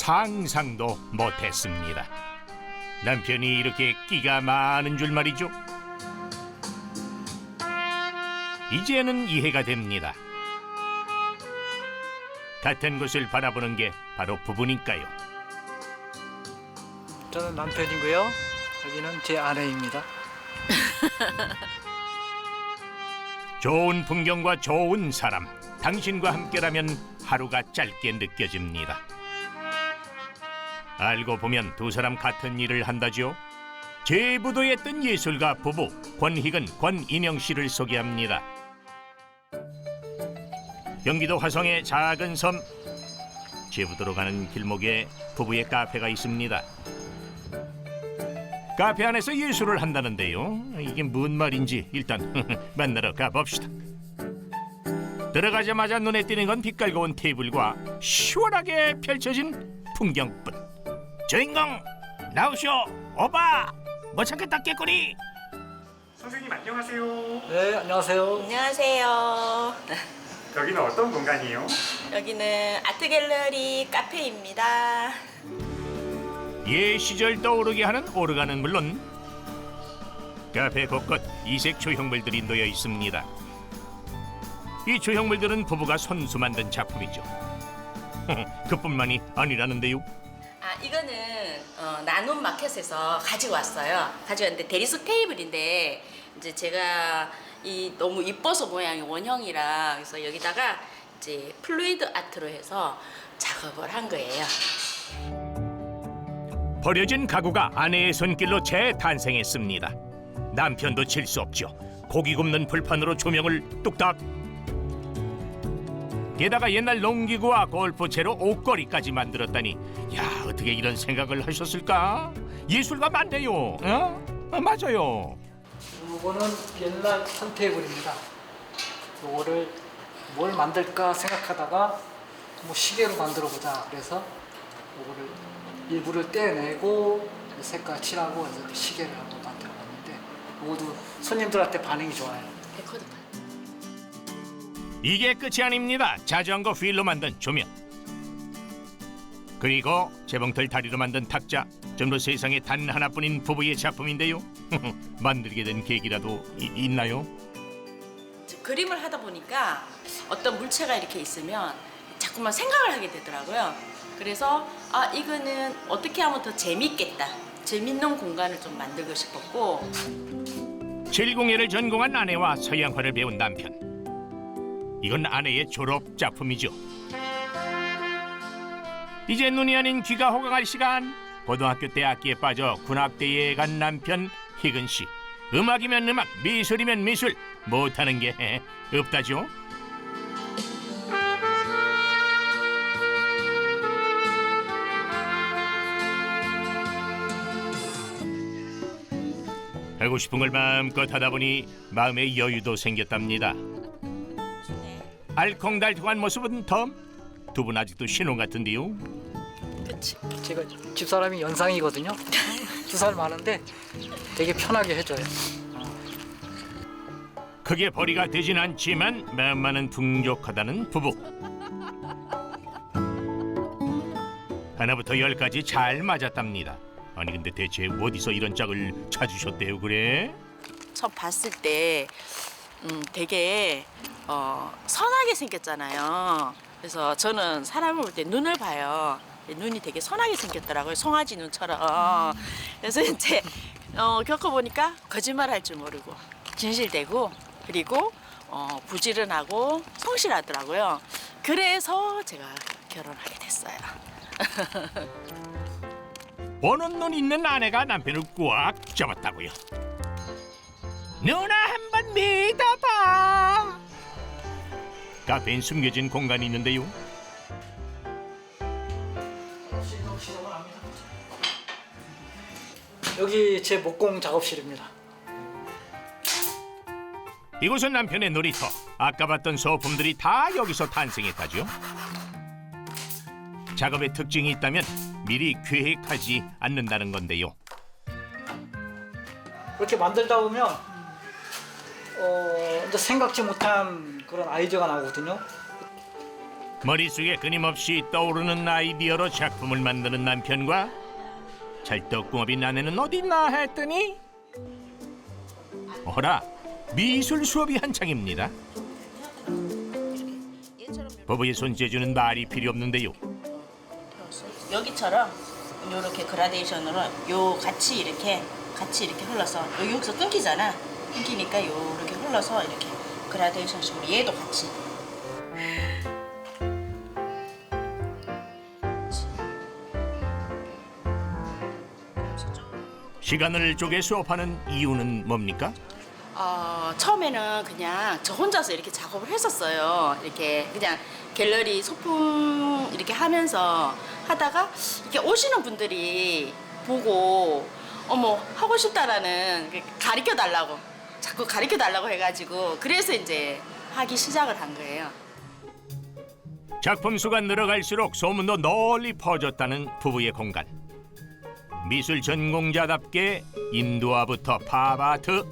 상상도 못했습니다. 남편이 이렇게 끼가 많은 줄 말이죠. 이제는 이해가 됩니다. 같은 곳을 바라보는 게 바로 부부니까요. 저는 남편이고요. 여기는 제 아내입니다. 좋은 풍경과 좋은 사람, 당신과 함께라면 하루가 짧게 느껴집니다. 알고 보면 두 사람 같은 일을 한다죠. 제부도에 뜬 예술가 부부 권희근, 권인영 씨를 소개합니다. 경기도 화성의 작은 섬 제부도로 가는 길목에 부부의 카페가 있습니다. 카페 안에서 예술을 한다는데요. 이게 뭔 말인지 일단 만나러 가봅시다. 들어가자마자 눈에 띄는 건 빛깔고 온 테이블과 시원하게 펼쳐진 풍경뿐. 주인공 나오쇼 오바 못 참겠다 깨꼬리. 선생님 안녕하세요. 네, 안녕하세요. 안녕하세요. 여기는 어떤 공간이에요? 여기는 아트 갤러리 카페입니다. 옛 시절 떠오르게 하는 오르가는 물론 카페 곳곳 이색 조형물들이 놓여 있습니다. 이 조형물들은 부부가 손수 만든 작품이죠. 그뿐만이 아니라는데요. 아 이거는 어, 나눔 마켓에서 가지고 왔어요. 가져왔는데 대리석 테이블인데 이제 제가 이 너무 이뻐서 모양이 원형이라 그래서 여기다가 이제 플루이드 아트로 해서 작업을 한 거예요. 버려진 가구가 아내의 손길로 재탄생했습니다. 남편도 질 수 없죠. 고기 굽는 불판으로 조명을 뚝딱. 게다가 옛날 농기구와 골프채로 옷걸이까지 만들었다니, 야 어떻게 이런 생각을 하셨을까? 예술가 맞네요. 어? 어, 맞아요. 이거는 옛날 선 테이블입니다. 이거를 뭘 만들까 생각하다가 뭐 시계로 만들어 보자. 그래서 이거를 일부를 떼내고 색깔 칠하고 해서 시계를 한번 만들어 봤는데 이것도 손님들한테 반응이 좋아요. 이게 끝이 아닙니다. 자전거 휠로 만든 조명. 그리고 재봉틀 다리로 만든 탁자. 좀더 세상에 단 하나뿐인 부부의 작품인데요. 만들게 된 계기라도 이- 있나요? 그림을 하다 보니까 어떤 물체가 이렇게 있으면 자꾸만 생각을 하게 되더라고요. 그래서 아 이거는 어떻게 하면 더 재밌겠다. 재밌는 공간을 좀 만들고 싶었고 실공예를 전공한 아내와 서양화를 배운 남편. 이건 아내의 졸업 작품이죠. 이제 눈이 아닌 귀가 호강할 시간. 고등학교 때 악기에 빠져 군악대에 간 남편 희근 씨. 음악이면 음악, 미술이면 미술. 못하는 게 없다죠. 하고 싶은 걸 마음껏 하다 보니 마음의 여유도 생겼답니다. 알콩달콩한 모습은 덤. 두 분 아직도 신혼 같은데요. 그치. 제가 집사람이 연상이거든요. 두 살 많은데 되게 편하게 해줘요. 크게 벌이가 되진 않지만 마음만은 풍족하다는 부부. 하나부터 열까지 잘 맞았답니다. 아니 근데 대체 어디서 이런 짝을 찾으셨대요 그래? 처음 봤을 때 음, 되게 어, 선하게 생겼잖아요. 그래서 저는 사람을 볼 때 눈을 봐요. 눈이 되게 선하게 생겼더라고요. 송아지 눈처럼. 그래서 이제 어, 겪어보니까 거짓말 할 줄 모르고 진실되고 그리고 어, 부지런하고 성실하더라고요. 그래서 제가 결혼하게 됐어요. 보는 눈 있는 아내가 남편을 꽉 잡았다고요. 누나 한번 믿어봐. 카페인 숨겨진 공간이 있는데요. 여기 제 목공 작업실입니다. 이곳은 남편의 놀이터. 아까 봤던 소품들이 다 여기서 탄생했다죠. 작업의 특징이 있다면 미리 계획하지 않는다는 건데요. 이렇게 만들다 보면 어, 이제 생각지 못한 그런 아이디어가 나오거든요. 머릿속에 끊임없이 떠오르는 아이디어로 작품을 만드는 남편과 찰떡궁합인 아내는 어딨나 했더니 어라 미술 수업이 한창입니다. 부부의 손재주는 말이 필요 없는데요. 여기처럼 이렇게 그라데이션으로 요 같이 이렇게 같이 이렇게 흘러서 여기 여기서 끊기잖아. 요 이렇게 흘러서 이렇게 그라데이션식으로 얘도 같이. 시간을 쪼개 수업하는 이유는 뭡니까? 어, 처음에는 그냥 저 혼자서 이렇게 작업을 했었어요. 이렇게 그냥 갤러리 소품 이렇게 하면서 하다가 이렇게 오시는 분들이 보고 어머 하고 싶다라는 그 가르쳐 달라고 자꾸 가르쳐 달라고 해가지고 그래서 이제 하기 시작을 한 거예요. 작품 수가 늘어갈수록 소문도 널리 퍼졌다는 부부의 공간. 미술 전공자답게 인도화부터 팝아트,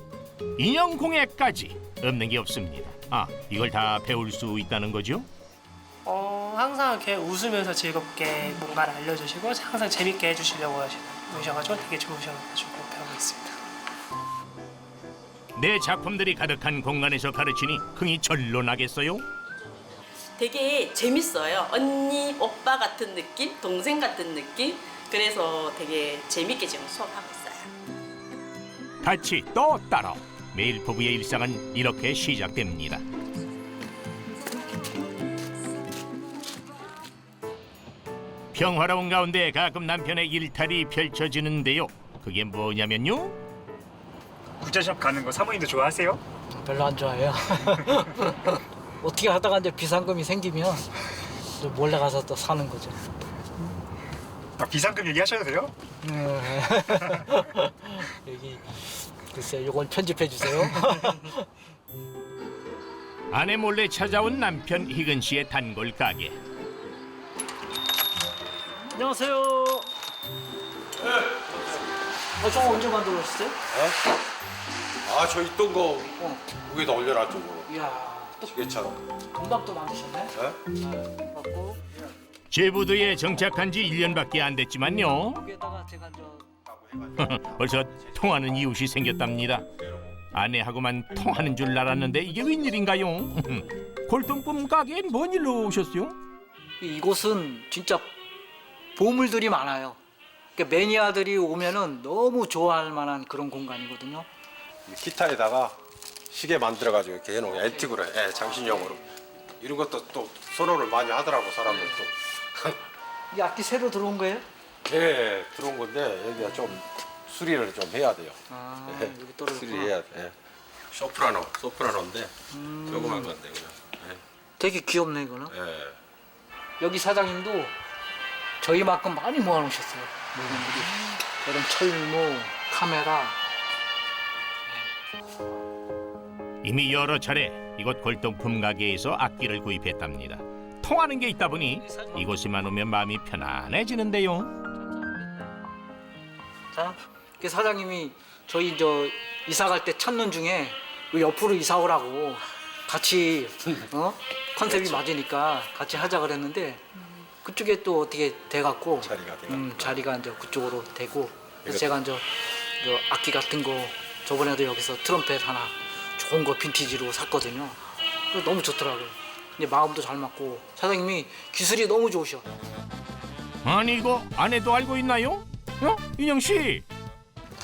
인형 공예까지 없는 게 없습니다. 아, 이걸 다 배울 수 있다는 거죠? 어, 항상 이렇게 웃으면서 즐겁게 뭔가를 알려주시고 항상 재밌게 해주시려고 하셔가지고 되게 좋으셔가지고. 내 작품들이 가득한 공간에서 가르치니 흥이 절로 나겠어요? 되게 재밌어요. 언니, 오빠 같은 느낌, 동생 같은 느낌. 그래서 되게 재밌게 지금 수업하고 있어요. 같이 또 따라 매일 부부의 일상은 이렇게 시작됩니다. 평화로운 가운데 가끔 남편의 일탈이 펼쳐지는데요. 그게 뭐냐면요. 구자샵 가는 거 사모님도 좋아하세요? 별로 안 좋아해요. 어떻게 하다가 이제 비상금이 생기면 또 몰래 가서 또 사는 거죠. 아, 비상금 얘기하셔도 돼요? 네. 여기 글쎄 요건 편집해 주세요. 아내 몰래 찾아온 남편 희근 씨의 단골 가게. 안녕하세요. 네. 아, 저거 언제 만들었어요? 아 저 있던 거 어. 위에다 올려놨죠 뭐 이야, 또 시계처럼 금방 또 만드셨네. 네? 갖고 제부도에 정착한 지 1년밖에 안 됐지만요. 여기에다가 제가 저 벌써 통하는 이웃이 생겼답니다. 아내하고만 통하는 줄 알았는데 이게 웬일인가요? 골동품 가게엔 뭔 일로 오셨어요? 이- 이곳은 진짜 보물들이 많아요. 그러니까 매니아들이 오면은 너무 좋아할 만한 그런 공간이거든요. 이 기타에다가 시계 만들어가지고 이렇게 해놓은 앤틱으로 예, 장신용으로 이런 것도 또 선호를 많이 하더라고 사람들 이 악기 새로 들어온 거예요? 또예 들어온 건데 여기가 좀 수리를 좀 해야 돼요 아, 예, 여기 떨어졌구나. 수리해야 돼 예. 소프라노 소프라노인데 조그만 건데 그냥 되게 귀엽네 이거는. 예. 예. 여기 사장님도 저희만큼 많이 모아놓으셨어요. 물건들이. 이런 철모, 카메라. 이미 여러 차례 이곳 골동품 가게에서 악기를 구입했답니다. 통하는 게 있다 보니 이곳에만 오면 마음이 편안해지는데요. 자, 그 사장님이 저희 저 이사 갈 때 찾는 중에 그 옆으로 이사 오라고 같이 어? 컨셉이 맞으니까 같이 하자 그랬는데 그쪽에 또 어떻게 돼갖고 자리가 돼갖고. 음, 자리가 이제 그쪽으로 되고 그래서 제가 이제 저 악기 같은 거 저번에도 여기서 트럼펫 하나 좋은 거 빈티지로 샀거든요. 그래서 너무 좋더라고요. 근데 마음도 잘 맞고 사장님이 기술이 너무 좋으셔. 아니 이거 아내도 알고 있나요? 어? 인영 씨.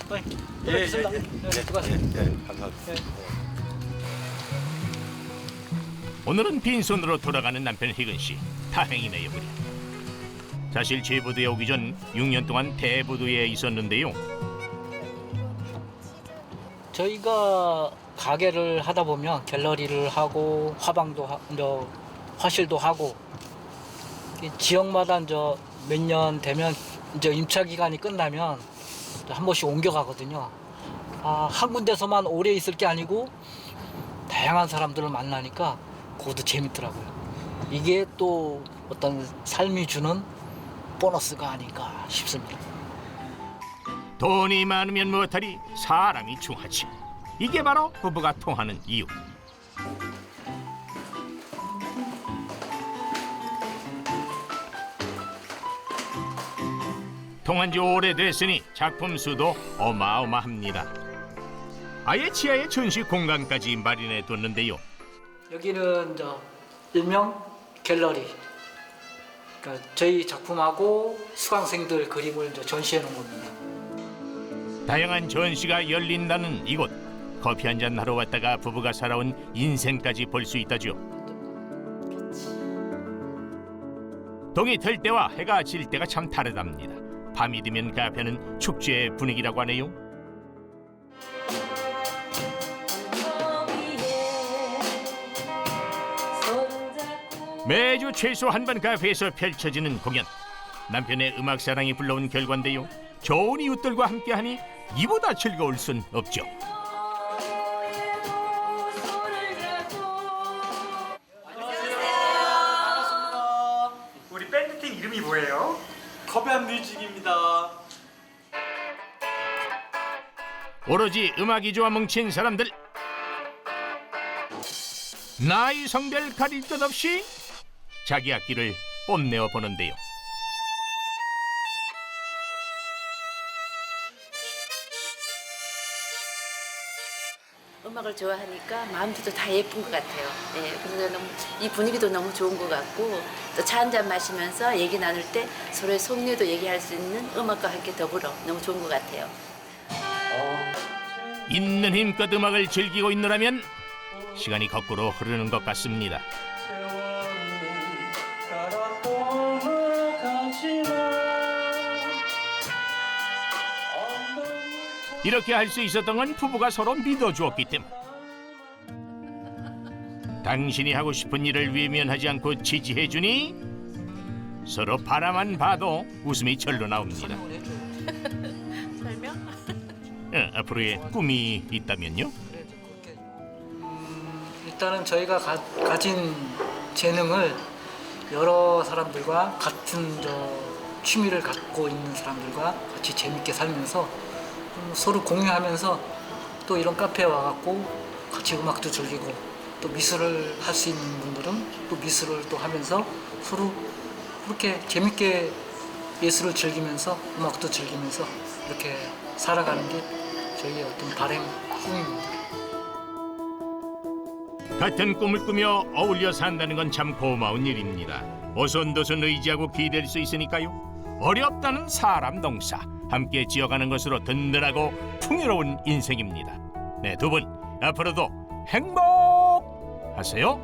네, 예, 예. 예, 네, 예. 예, 예, 감사합니다 오늘은 빈손으로 돌아가는 남편 희근 씨 다행이네요 그래. 사실 제부도에 오기 전 6년 동안 대부도에 있었는데요. 저희가 가게를 하다 보면 갤러리를 하고 화방도 하, 저 화실도 하고 이 지역마다 이제 몇 년 되면 이제 임차 기간이 끝나면 한 번씩 옮겨가거든요. 아, 한 군데서만 오래 있을 게 아니고 다양한 사람들을 만나니까 그것도 재밌더라고요. 이게 또 어떤 삶이 주는 보너스가 아닌가 싶습니다. 돈이 많으면 무엇하리 사람이 중하지. 이게 바로 부부가 통하는 이유. 통한 지 오래됐으니 작품 수도 어마어마합니다. 아예 치아의 전시 공간까지 마련해 뒀는데요. 여기는 저 일명 갤러리. 그러니까 저희 작품하고 수강생들 그림을 전시해 놓은 겁니다. 다양한 전시가 열린다는 이곳. 커피 한 잔 하러 왔다가 부부가 살아온 인생까지 볼 수 있다죠. 동이 틀 때와 해가 질 때가 참 다르답니다. 밤이 되면 카페는 축제의 분위기라고 하네요. 매주 최소 한 번 카페에서 펼쳐지는 공연. 남편의 음악 사랑이 불러온 결과인데요. 좋은 이웃들과 함께하니 이보다 즐거울 순 없죠. 오로지 음악이 좋아 뭉친 사람들. 나이 성별 가릴 것 없이 자기 악기를 뽐내어 보는데요. 음악을 좋아하니까 마음도 다 예쁜 것 같아요. 예, 그래서 너무 이 분위기도 너무 좋은 것 같고 또 차 한잔 마시면서 얘기 나눌 때 서로의 속내도 얘기할 수 있는 음악과 함께 더불어 너무 좋은 것 같아요. 있는 힘껏 음악을 즐기고 있느라면 시간이 거꾸로 흐르는 것 같습니다. 이렇게 할 수 있었던 건 부부가 서로 믿어주었기 때문. 당신이 하고 싶은 일을 외면하지 않고 지지해주니 서로 바라만 봐도 웃음이 절로 나옵니다. 어, 앞으로의 꿈이 있다면요? 일단은 저희가 가, 가 진 재능을 여러 사람들과 같은 저 취미를 갖고 있는 사람들과 같이 재밌게 살면서 음, 서로 공유하면서 또 이런 카페에 와갖고 같이 음악도 즐기고 또 미술을 할 수 있는 분들은 또 미술을 또 하면서 서로 그렇게 재밌게 예술을 즐기면서 음악도 즐기면서 이렇게 살아가는 게 저희의 어떤 바램 꿈입니다. 같은 꿈을 꾸며 어울려 산다는 건 참 고마운 일입니다. 오손도손 의지하고 기댈 수 있으니까요. 어렵다는 사람 농사 함께 지어가는 것으로 든든하고 풍요로운 인생입니다. 네, 두 분 앞으로도 행복하세요.